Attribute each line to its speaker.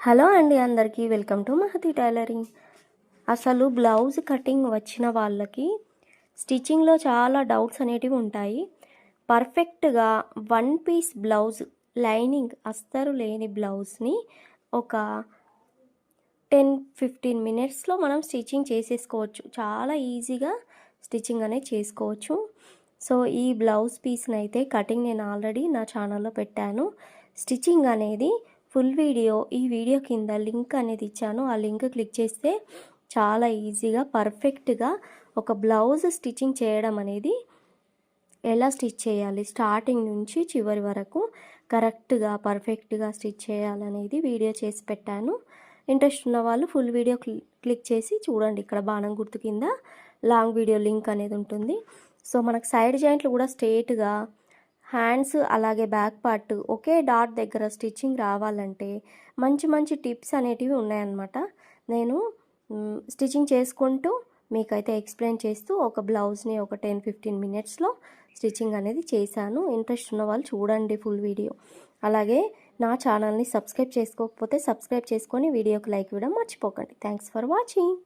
Speaker 1: Hello అండి అందరికీ welcome to Mahathi tailoring. అసలు బ్లౌజ్ కటింగ్ వచ్చిన వాళ్ళకి స్టిచ్చింగ్లో చాలా డౌట్స్ అనేటివి ఉంటాయి. పర్ఫెక్ట్గా వన్ పీస్ బ్లౌజ్ లైనింగ్ అస్తరు లేని బ్లౌజ్ని ఒక టెన్ ఫిఫ్టీన్ మినిట్స్లో మనం స్టిచ్చింగ్ చేసేసుకోవచ్చు. చాలా ఈజీగా స్టిచ్చింగ్ అనేది చేసుకోవచ్చు. సో ఈ బ్లౌజ్ పీస్ని అయితే కటింగ్ నేను ఆల్రెడీ నా ఛానల్లో పెట్టాను. స్టిచ్చింగ్ అనేది ఫుల్ వీడియో ఈ వీడియో కింద లింక్ అనేది ఇచ్చాను. ఆ లింక్ క్లిక్ చేస్తే చాలా ఈజీగా పర్ఫెక్ట్గా ఒక బ్లౌజ్ స్టిచ్చింగ్ చేయడం అనేది ఎలా స్టిచ్ చేయాలి? స్టార్టింగ్ నుంచి చివరి వరకు కరెక్ట్గా పర్ఫెక్ట్గా స్టిచ్ చేయాలనేది వీడియో చేసి పెట్టాను. ఇంట్రెస్ట్ ఉన్న వాళ్ళు ఫుల్ వీడియో క్లిక్ చేసి చూడండి. ఇక్కడ బాణం గుర్తు కింద లాంగ్ వీడియో లింక్ అనేది ఉంటుంది. సో మనకు సైడ్ జాయింట్లు కూడా స్ట్రేట్గా హ్యాండ్స్ అలాగే బ్యాక్ పార్ట్ ఒకే డాట్ దగ్గర స్టిచ్చింగ్ రావాలంటే మంచి మంచి టిప్స్ అనేటివి ఉన్నాయన్నమాట. నేను స్టిచ్చింగ్ చేసుకుంటూ మీకైతే ఎక్స్ప్లెయిన్ చేస్తూ ఒక బ్లౌజ్ని ఒక టెన్ ఫిఫ్టీన్ మినిట్స్లో స్టిచ్చింగ్ అనేది చేశాను. ఇంట్రెస్ట్ ఉన్న వాళ్ళు చూడండి ఫుల్ వీడియో. అలాగే నా ఛానల్ని సబ్స్క్రైబ్ చేసుకోకపోతే సబ్స్క్రైబ్ చేసుకొని వీడియోకి లైక్ ఇవ్వడం మర్చిపోకండి. Thanks for watching.